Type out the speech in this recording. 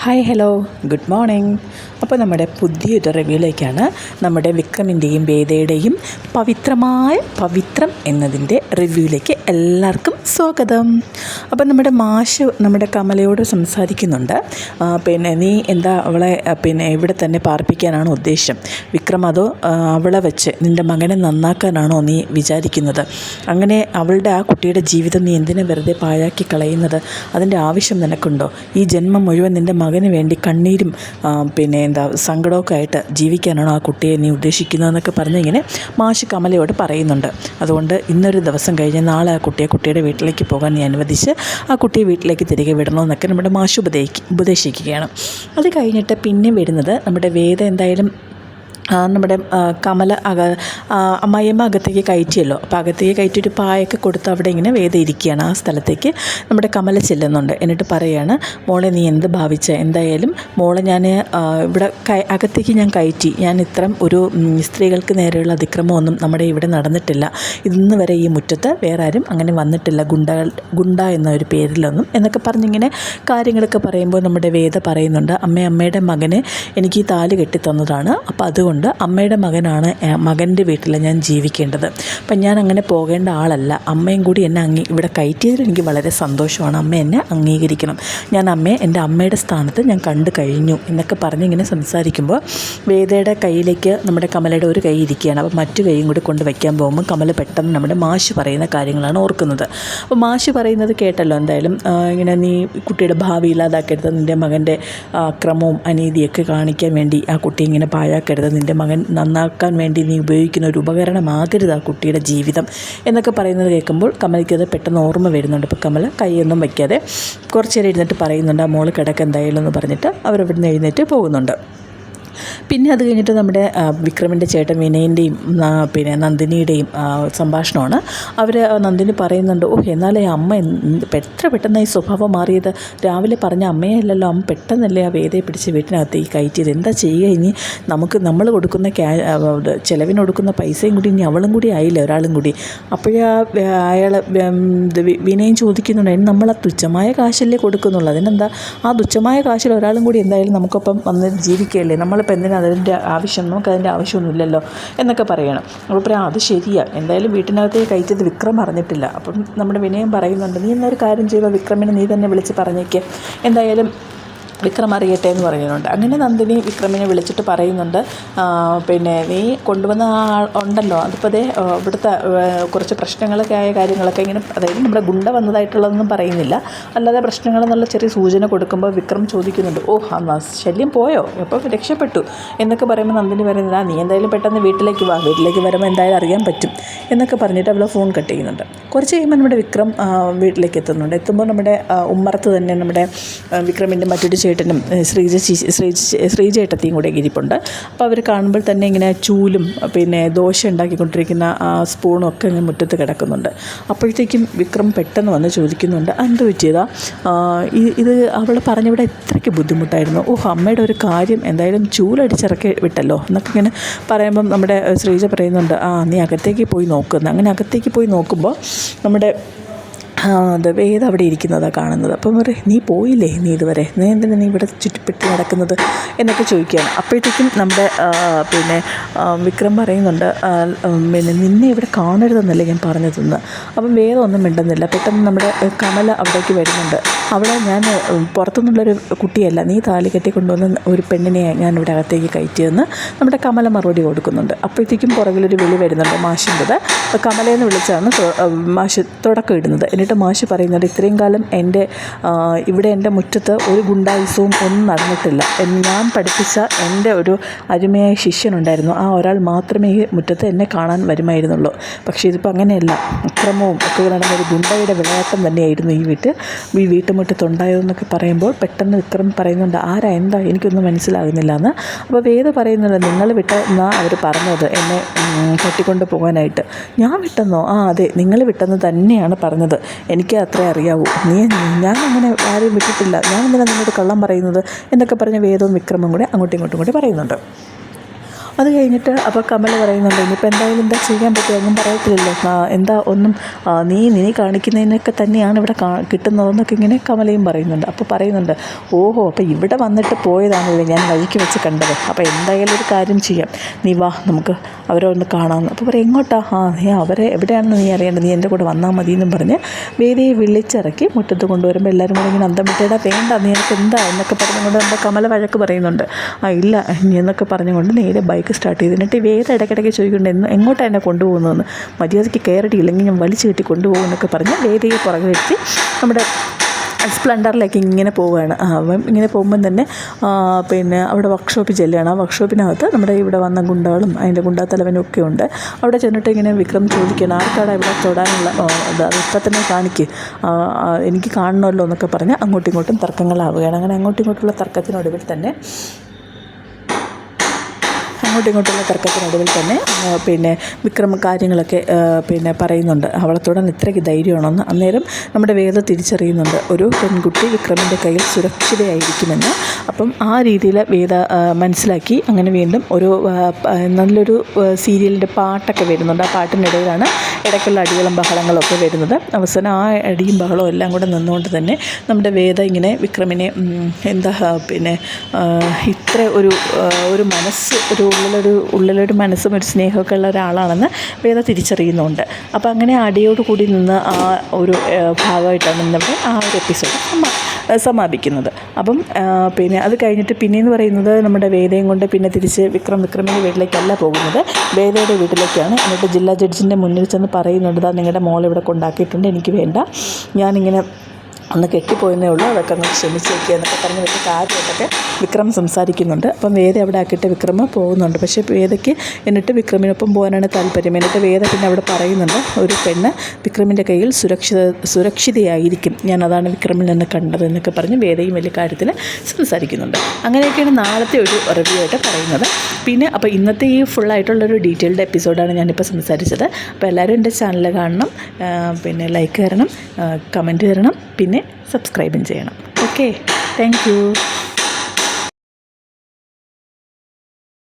Hi hello good morning അപ്പോൾ നമ്മുടെ പുതിയൊരു റിവ്യൂയിലേക്കാണ് നമ്മുടെ വിക്രമിന്റെയും വേദയുടെയും പവിത്രമായ പവിത്രം എന്നതിന്റെ റിവ്യൂയിലേക്ക് എല്ലാവർക്കും സ്വാഗതം. അപ്പോൾ നമ്മുടെ മാഷ് നമ്മുടെ കമലയോട് സംസാരിക്കുന്നുണ്ട്. പിന്നെ നീ എന്താ അവളെ പിന്നെ ഇവിടെ തന്നെ പാർപ്പിക്കാനാണ് ഉദ്ദേശം? വിക്രം അതോ അവളെ വെച്ച് നിന്റെ മകനെ നന്നാക്കാനാണോ നീ വിചാരിക്കുന്നത്? അങ്ങനെ അവളുടെ ആ കുട്ടിയുടെ ജീവിതം നീ എന്തിനെ വെറുതെ പാഴാക്കി കളയുന്നത്? അതിന്റെ ആവശ്യം നിനക്കുണ്ടോ? ഈ ജന്മം മുഴുവൻ നിന്റെ മകന് വേണ്ടി കണ്ണീരും പിന്നെ എന്താ സങ്കടമൊക്കെ ആയിട്ട് ജീവിക്കാനാണോ ആ കുട്ടിയെ നീ ഉദ്ദേശിക്കുന്നതെന്നൊക്കെ പറഞ്ഞ് ഇങ്ങനെ മാഷ് കമലയോട് പറയുന്നുണ്ട്. അതുകൊണ്ട് ഇന്നൊരു ദിവസം കഴിഞ്ഞ് നാളെ ആ കുട്ടിയെ കുട്ടിയുടെ വീട്ടിലേക്ക് പോകാൻ നീ അനുവദിച്ച് ആ കുട്ടിയെ വീട്ടിലേക്ക് തിരികെ വിടണമെന്നൊക്കെ നമ്മുടെ മാഷ് ഉപദേശിക്കുകയാണ്. അത് കഴിഞ്ഞിട്ട് പിന്നെ വരുന്നത് നമ്മുടെ വേദ എന്തായാലും നമ്മുടെ കമല അക അമ്മായിയമ്മ അകത്തേക്ക് കയറ്റിയല്ലോ. അപ്പോൾ അകത്തേക്ക് കയറ്റി ഒരു പായൊക്കെ കൊടുത്ത് അവിടെ ഇങ്ങനെ വേദ ഇരിക്കുകയാണ് ആ സ്ഥലത്തേക്ക്. നമ്മുടെ കമല ചെല്ലുന്നുണ്ട്. എന്നിട്ട് പറയാണ് മോളെ നീ എന്ത് ഭാവിച്ച? എന്തായാലും മോളെ ഞാൻ ഇവിടെ അകത്തേക്ക് ഞാൻ കയറ്റി. ഞാൻ ഇത്തരം ഒരു സ്ത്രീകൾക്ക് നേരെയുള്ള അതിക്രമമൊന്നും നമ്മുടെ ഇവിടെ നടന്നിട്ടില്ല. ഇന്ന് വരെ ഈ മുറ്റത്ത് വേറെ ആരും അങ്ങനെ വന്നിട്ടില്ല. ഗുണ്ട ഗുണ്ട എന്ന ഒരു പേരിലൊന്നും. എന്നൊക്കെ പറഞ്ഞിങ്ങനെ കാര്യങ്ങളൊക്കെ പറയുമ്പോൾ നമ്മുടെ വേദ പറയുന്നുണ്ട് അമ്മ അമ്മയുടെ മകന് എനിക്ക് ഈ താൽ കെട്ടിത്തന്നതാണ്. അപ്പോൾ അതുകൊണ്ട് അമ്മയുടെ മകനാണ് മകന്റെ വീട്ടിൽ ഞാൻ ജീവിക്കേണ്ടത്. അപ്പം ഞാൻ അങ്ങനെ പോകേണ്ട ആളല്ല. അമ്മയും കൂടി എന്നെ അംഗീ ഇവിടെ കയറ്റിയതിൽ എനിക്ക് വളരെ സന്തോഷമാണ്. അമ്മ എന്നെ അംഗീകരിക്കണം. ഞാൻ അമ്മയെ എന്റെ അമ്മയുടെ സ്ഥാനത്ത് ഞാൻ കണ്ടു കഴിഞ്ഞു എന്നൊക്കെ പറഞ്ഞ് ഇങ്ങനെ സംസാരിക്കുമ്പോൾ വേദയുടെ കയ്യിലേക്ക് നമ്മുടെ കമലയുടെ ഒരു കൈ ഇരിക്കുകയാണ്. അപ്പോൾ മറ്റു കൈയും കൂടി കൊണ്ട് വയ്ക്കാൻ പോകുമ്പോൾ കമല പെട്ടെന്ന് നമ്മുടെ മാഷ് പറയുന്ന കാര്യങ്ങളാണ് ഓർക്കുന്നത്. അപ്പോൾ മാഷ് പറയുന്നത് കേട്ടല്ലോ എന്തായാലും ഇങ്ങനെ നീ കുട്ടിയുടെ ഭാവി ഇല്ലാതാക്കരുത് നിന്റെ മകന്റെ അക്രമവും അനീതിയൊക്കെ കാണിക്കാൻ വേണ്ടി ആ കുട്ടി ഇങ്ങനെ പാഴാക്കരുത് നിന്റെ മകൻ നന്നാക്കാൻ വേണ്ടി നീ ഉപയോഗിക്കുന്ന ഒരു ഉപകരണമാകരുത് ആ കുട്ടിയുടെ ജീവിതം എന്നൊക്കെ പറയുന്നത് കേൾക്കുമ്പോൾ കമലയ്ക്ക് അത് പെട്ടെന്ന് ഓർമ്മ വരുന്നുണ്ട്. ഇപ്പോൾ കമല കൈയൊന്നും വയ്ക്കാതെ കുറച്ച് നേരം ഇരുന്നിട്ട് പറയുന്നുണ്ട് ആ മോൾ കിടക്ക് എന്തായാലും എന്ന് പറഞ്ഞിട്ട് അവരവിടുന്ന് എഴുന്നേറ്റ് പോകുന്നുണ്ട്. പിന്നെ അത് കഴിഞ്ഞിട്ട് നമ്മുടെ വിക്രമിന്റെ ചേട്ടൻ വിനയന്റെയും പിന്നെ നന്ദിനിയുടെയും സംഭാഷണമാണ്. അവർ നന്ദിനി പറയുന്നുണ്ട് ഓ എന്നാലേ അമ്മ എത്ര പെട്ടെന്ന് ഈ സ്വഭാവം മാറിയത്? രാവിലെ പറഞ്ഞ അമ്മയല്ലല്ലോ അമ്മ പെട്ടെന്നല്ലേ ആ വേദയെ പിടിച്ച് വീട്ടിനകത്ത് ഈ കയറ്റിയത്? എന്താ ചെയ്യുക ഇനി? നമുക്ക് നമ്മൾ കൊടുക്കുന്ന ക്യാ ചിലവിന് കൊടുക്കുന്ന പൈസയും കൂടി ഇനി അവളും കൂടി ആയില്ല ഒരാളും കൂടി? അപ്പോഴേ അയാൾ വിനയം ചോദിക്കുന്നുണ്ട് നമ്മൾ ആ തുച്ഛമായ കാശല്ലേ കൊടുക്കുന്നുള്ളൂ അതിനെന്താ? ആ തുച്ഛമായ കാശിൽ ഒരാളും കൂടി എന്തായാലും നമുക്കൊപ്പം വന്ന് ജീവിക്കുകയല്ലേ? നമ്മളിപ്പോൾ എന്തിനാ അതിന്റെ ആവശ്യം? നമുക്ക് അതിന്റെ ആവശ്യമൊന്നുമില്ലല്ലോ എന്നൊക്കെ പറയണം. അപ്പോൾ പറയാം അത് ശരിയാണ് എന്തായാലും വീട്ടിനകത്തേക്ക് കഴിച്ചത് വിക്രം അറിഞ്ഞിട്ടില്ല. അപ്പം നമ്മുടെ വിനയം പറയുന്നുണ്ട് നീ എന്നൊരു കാര്യം ചെയ്യുമ്പോൾ വിക്രമിനെ നീ തന്നെ വിളിച്ച് പറഞ്ഞേക്ക്. എന്തായാലും വിക്രം അറിയട്ടെ എന്ന് പറയുന്നുണ്ട്. അങ്ങനെ നന്ദിനി വിക്രമിനെ വിളിച്ചിട്ട് പറയുന്നുണ്ട് പിന്നെ നീ കൊണ്ടുവന്ന ആ ഉണ്ടല്ലോ അതിപ്പോൾ അതേ ഇവിടുത്തെ കുറച്ച് പ്രശ്നങ്ങളൊക്കെ ആയ കാര്യങ്ങളൊക്കെ ഇങ്ങനെ അതായത് നമ്മുടെ ഗുണ്ട വന്നതായിട്ടുള്ളതൊന്നും പറയുന്നില്ല. അല്ലാതെ പ്രശ്നങ്ങളെന്നുള്ള ചെറിയ സൂചന കൊടുക്കുമ്പോൾ വിക്രം ചോദിക്കുന്നുണ്ട് ഓ ആ ശല്യം പോയോ? അപ്പോൾ രക്ഷപ്പെട്ടു? എന്നൊക്കെ പറയുമ്പോൾ നന്ദിനി പറയുന്നത് ആ നീ എന്തായാലും പെട്ടെന്ന് വീട്ടിലേക്ക് വാ വീട്ടിലേക്ക് വരുമ്പോൾ എന്തായാലും അറിയാൻ പറ്റും എന്നൊക്കെ പറഞ്ഞിട്ട് അവൾ ഫോൺ കട്ട് ചെയ്യുന്നുണ്ട്. കുറച്ച് കഴിയുമ്പോൾ നമ്മുടെ വിക്രം വീട്ടിലേക്ക് എത്തുന്നുണ്ട്. എത്തുമ്പോൾ നമ്മുടെ ഉമ്മറത്ത് തന്നെ നമ്മുടെ വിക്രമിന്റെ മറ്റൊരു ചേട്ടനും ശ്രീജ ശ്രീ ശ്രീജ ശ്രീജേട്ടത്തിയും കൂടെ ഇരിപ്പുണ്ട്. അപ്പോൾ അവർ കാണുമ്പോൾ തന്നെ ഇങ്ങനെ ചൂലും പിന്നെ ദോശ ഉണ്ടാക്കിക്കൊണ്ടിരിക്കുന്ന ആ സ്പൂണും ഒക്കെ ഇങ്ങനെ മുറ്റത്ത് കിടക്കുന്നുണ്ട്. അപ്പോഴത്തേക്കും വിക്രം പെട്ടെന്ന് വന്ന് ചോദിക്കുന്നുണ്ട് "ആ, എന്ത് പറ്റിയതാ? ഇത് അവൾ പറഞ്ഞവിടെ ഇത്രയ്ക്ക് ബുദ്ധിമുട്ടായിരുന്നു. ഓഹ് അമ്മയുടെ ഒരു കാര്യം എന്തായാലും ചൂലടിച്ചിറക്കി വിട്ടല്ലോ എന്നൊക്കെ ഇങ്ങനെ പറയുമ്പം നമ്മുടെ ശ്രീജ പറയുന്നുണ്ട് ആ നീ അകത്തേക്ക് പോയി നോക്കുന്നു അങ്ങനെ അകത്തേക്ക് പോയി നോക്കുമ്പോൾ നമ്മുടെ വേദ അവിടെ ഇരിക്കുന്നതാണ് കാണുന്നത്. അപ്പം പറയും നീ പോയില്ലേ നീ ഇതുവരെ? നീ എന്തിനാ നീ ഇവിടെ ചുറ്റിപ്പെട്ടി നടക്കുന്നത്? എന്നൊക്കെ ചോദിക്കുകയാണ്. അപ്പോഴത്തേക്കും നമ്മുടെ പിന്നെ വിക്രം പറയുന്നുണ്ട് പിന്നെ നിന്നെ ഇവിടെ കാണരുതെന്നല്ലേ ഞാൻ പറഞ്ഞതെന്ന്. അപ്പം വേദം ഒന്നും മിണ്ടുന്നില്ല. പെട്ടെന്ന് നമ്മുടെ കമല അവിടേക്ക് വരുന്നുണ്ട്. അവിടെ ഞാൻ പുറത്തുനിന്നുള്ളൊരു കുട്ടിയല്ല. നീ താലി കെട്ടി കൊണ്ടുവന്ന ഒരു പെണ്ണിനെ ഞാൻ ഇവിടെ അകത്തേക്ക് കയറ്റിയെന്ന് നമ്മുടെ കമല മറുപടി കൊടുക്കുന്നുണ്ട്. അപ്പോഴത്തേക്കും പുറകിലൊരു വിളി വരുന്നുണ്ട് മാഷിന്റെത്. കമലയെന്ന് വിളിച്ചാണ് മാഷ് തുടക്കം ഇടുന്നത്. എന്നിട്ട് മാഷ് പറയുന്നുണ്ട് ഇത്രയും കാലം എന്റെ ഇവിടെ എന്റെ മുറ്റത്ത് ഒരു ഗുണ്ടായുസവും ഒന്നും നടന്നിട്ടില്ല. ഞാൻ പഠിപ്പിച്ച എന്റെ ഒരു അരുമയായ ശിഷ്യനുണ്ടായിരുന്നു. ആ ഒരാൾ മാത്രമേ ഈ മുറ്റത്ത് എന്നെ കാണാൻ വരുമായിരുന്നുള്ളൂ. പക്ഷേ ഇതിപ്പോൾ അങ്ങനെയല്ല. അക്രമവും ഒക്കെ നടന്ന ഒരു ഗുണ്ടയുടെ വിളയാട്ടം തന്നെയായിരുന്നു ഈ വീട്ട് ഈ വീട്ടുമുറ്റത്തുണ്ടായതെന്നൊക്കെ പറയുമ്പോൾ പെട്ടെന്ന് വിക്രം പറയുന്നുണ്ട്. ആരാ? എന്താ? എനിക്കൊന്നും മനസ്സിലാകുന്നില്ല എന്ന് അപ്പോൾ വേദ പറയുന്നുണ്ട് നിങ്ങൾ വിട്ട എന്നാ അവർ പറഞ്ഞത് എന്നെ തട്ടിക്കൊണ്ട് പോകാനായിട്ട്. ഞാൻ വിട്ടെന്നോ? ആ അതെ നിങ്ങൾ വിട്ടെന്ന് തന്നെയാണ് പറഞ്ഞത്. എനിക്ക് അത്രേ അറിയാവൂ. നീ ഞാൻ അങ്ങനെ ആരെയും വിട്ടിട്ടില്ല. ഞാൻ എന്തിനാണ് നിന്നോട് കള്ളം പറയുന്നത്? എന്നൊക്കെ പറഞ്ഞ് വേദവും വിക്രമും കൂടെ അങ്ങോട്ടും ഇങ്ങോട്ടും കൂടി പറയുന്നുണ്ട്. അത് കഴിഞ്ഞിട്ട് അപ്പോൾ കമൽ പറയുന്നുണ്ട് ഇനിയിപ്പോൾ എന്തായാലും എന്താ ചെയ്യാൻ പറ്റുക? ഒന്നും പറയത്തില്ലല്ലോ. എന്താ ഒന്നും നീ നീ കാണിക്കുന്നതിനൊക്കെ തന്നെയാണ് ഇവിടെ കിട്ടുന്നതെന്നൊക്കെ ഇങ്ങനെ കമലയും പറയുന്നുണ്ട്. അപ്പോൾ പറയുന്നുണ്ട് ഓഹോ അപ്പോൾ ഇവിടെ വന്നിട്ട് പോയതാണല്ലേ ഞാൻ വഴിക്ക് വെച്ച് കണ്ടത്. അപ്പോൾ എന്തായാലും ഒരു കാര്യം ചെയ്യാം. നീ വാ നമുക്ക് അവരെ ഒന്ന് കാണാമെന്ന് അപ്പോൾ പറയും എങ്ങോട്ടാ? ആ നീ അവരെ എവിടെയാണെന്ന് നീ അറിയേണ്ടത് നീ എന്റെ കൂടെ വന്നാൽ മതി എന്നും പറഞ്ഞ് വേദിയെ വിളിച്ചിറക്കി മുറ്റത്ത് കൊണ്ടുവരുമ്പോൾ എല്ലാവരും കൂടെ ഇങ്ങനെ അന്തം വിട്ടേടാ വേണ്ട നീ എനിക്ക് എന്താ? എന്നൊക്കെ പറഞ്ഞുകൊണ്ട് നമ്മുടെ കമല വഴക്ക് പറയുന്നുണ്ട്. ആ ഇല്ല നീ എന്നൊക്കെ പറഞ്ഞുകൊണ്ട് നേരെ ബൈക്ക് സ്റ്റാർട്ട് ചെയ്തു. എന്നിട്ട് വേദ ഇടയ്ക്കിടയ്ക്ക് ചോദിക്കുന്നുണ്ട് എന്ന് എങ്ങോട്ടാണ് എന്നെ കൊണ്ടുപോകുന്നതെന്ന്? മര്യാദയ്ക്ക് കയറിയിട്ടില്ലെങ്കിൽ ഞാൻ വലിച്ചു കെട്ടി കൊണ്ടുപോകും എന്നൊക്കെ പറഞ്ഞ് വേദിയെ പുറകെ വെച്ച് നമ്മുടെ സ്പ്ലണ്ടറിലേക്ക് ഇങ്ങനെ പോവുകയാണ്. അപ്പം ഇങ്ങനെ പോകുമ്പം തന്നെ പിന്നെ അവിടെ വർക്ക്ഷോപ്പിൽ ചെല്ലുകയാണ്. ആ വർക്ക്ഷോപ്പിനകത്ത് നമ്മുടെ ഇവിടെ വന്ന ഗുണ്ടകളും അതിന്റെ ഗുണ്ടാത്തലവനും ഒക്കെ ഉണ്ട്. അവിടെ ചെന്നിട്ട് ഇങ്ങനെ വിക്രം ചോദിക്കുകയാണ് ആർക്കാണ് ഇവിടെ തൊടാനുള്ള അത് ഇപ്പം തന്നെ കാണിക്ക്. എനിക്ക് കാണണമല്ലോ എന്നൊക്കെ പറഞ്ഞ് അങ്ങോട്ടും ഇങ്ങോട്ടും തർക്കങ്ങളാവുകയാണ്. അങ്ങനെ അങ്ങോട്ടും ഇങ്ങോട്ടുള്ള തർക്കത്തിനൊടുവിൽ തന്നെ അങ്ങോട്ടും ഇങ്ങോട്ടുള്ള തർക്കത്തിനൊടുവിൽ തന്നെ പിന്നെ വിക്രമ കാര്യങ്ങളൊക്കെ പിന്നെ പറയുന്നുണ്ട്. അവളെ തുടർന്ന് ഇത്രയ്ക്ക് ധൈര്യമാണെന്ന്. അന്നേരം നമ്മുടെ വേദ തിരിച്ചറിയുന്നുണ്ട്. ഒരു പെൺകുട്ടി വിക്രമിന്റെ കയ്യിൽ സുരക്ഷിതയായിരിക്കുമെന്ന്. അപ്പം ആ രീതിയിൽ വേദ മനസ്സിലാക്കി അങ്ങനെ വീണ്ടും ഒരു നല്ലൊരു സീരിയലിന്റെ പാട്ടൊക്കെ വരുന്നുണ്ട്. ആ പാട്ടിനിടയിലാണ് ഇടയ്ക്കുള്ള അടികളും ബഹളങ്ങളും ഒക്കെ വരുന്നത്. അവസാനം ആ അടിയും ബഹളവും എല്ലാം കൂടെ നിന്നുകൊണ്ട് തന്നെ നമ്മുടെ വേദ ഇങ്ങനെ വിക്രമിനെ എന്താ പിന്നെ ഇത്ര ഒരു ഒരു മനസ്സ് ഒരു ഉള്ളിലൊരു ഉള്ളിലൊരു മനസ്സും ഒരു സ്നേഹമൊക്കെ ഉള്ള ഒരാളാണെന്ന് വേദ തിരിച്ചറിയുന്നുണ്ട്. അപ്പോൾ അങ്ങനെ അടിയോട് കൂടി നിന്ന് ആ ഒരു ഭാഗമായിട്ടാണ് നമ്മുടെ ആ ഒരു എപ്പിസോഡ് സമാ സമാപിക്കുന്നത്. അപ്പം പിന്നെ അത് കഴിഞ്ഞിട്ട് പിന്നെയെന്ന് പറയുന്നത് നമ്മുടെ വേദയും കൊണ്ട് പിന്നെ തിരിച്ച് വിക്രം വിക്രമിന്റെ വീട്ടിലേക്കല്ല പോകുന്നത്. വേദയുടെ വീട്ടിലേക്കാണ്. എന്നിട്ട് ജില്ലാ ജഡ്ജിന്റെ മുന്നിൽ ചെന്ന് പറയുന്നുണ്ട് നിങ്ങളുടെ മോൾ ഇവിടെ കൊണ്ടാക്കിയിട്ടുണ്ട് എനിക്ക് വേണ്ട. ഞാനിങ്ങനെ ഒന്ന് കെട്ടിപ്പോയെന്നേ ഉള്ളൂ. അതൊക്കെ ഒന്ന് ക്ഷമിച്ചേക്കുക എന്നൊക്കെ പറഞ്ഞ് വെച്ച് കാര്യമായിട്ടൊക്കെ വിക്രം സംസാരിക്കുന്നുണ്ട്. അപ്പം വേദ അവിടെ ആക്കിയിട്ട് വിക്രമ പോകുന്നുണ്ട്. പക്ഷേ വേദയ്ക്ക് എന്നിട്ട് വിക്രമിനൊപ്പം പോകാനാണ് താല്പര്യം. എന്നിട്ട് വേദ പിന്നെ അവിടെ പറയുന്നുണ്ട് ഒരു പെണ്ണ് വിക്രമിന്റെ കയ്യിൽ സുരക്ഷിത സുരക്ഷിതയായിരിക്കും. ഞാൻ അതാണ് വിക്രമിൽ നിന്ന് കണ്ടത് എന്നൊക്കെ പറഞ്ഞ് വേദയും വലിയ കാര്യത്തിൽ സംസാരിക്കുന്നുണ്ട്. അങ്ങനെയൊക്കെയാണ് നാളത്തെ ഒരു റിവ്യൂ ആയിട്ട് പറയുന്നത്. പിന്നെ അപ്പോൾ ഇന്നത്തെ ഈ ഫുള്ളായിട്ടുള്ളൊരു ഡീറ്റെയിൽഡ് എപ്പിസോഡാണ് ഞാനിപ്പോൾ സംസാരിച്ചത്. അപ്പോൾ എല്ലാവരും എന്റെ ചാനൽ കാണണം. പിന്നെ ലൈക്ക് തരണം കമന്റ് തരണം പിന്നെ സബ്സ്ക്രൈബും ചെയ്യണം. Okay thank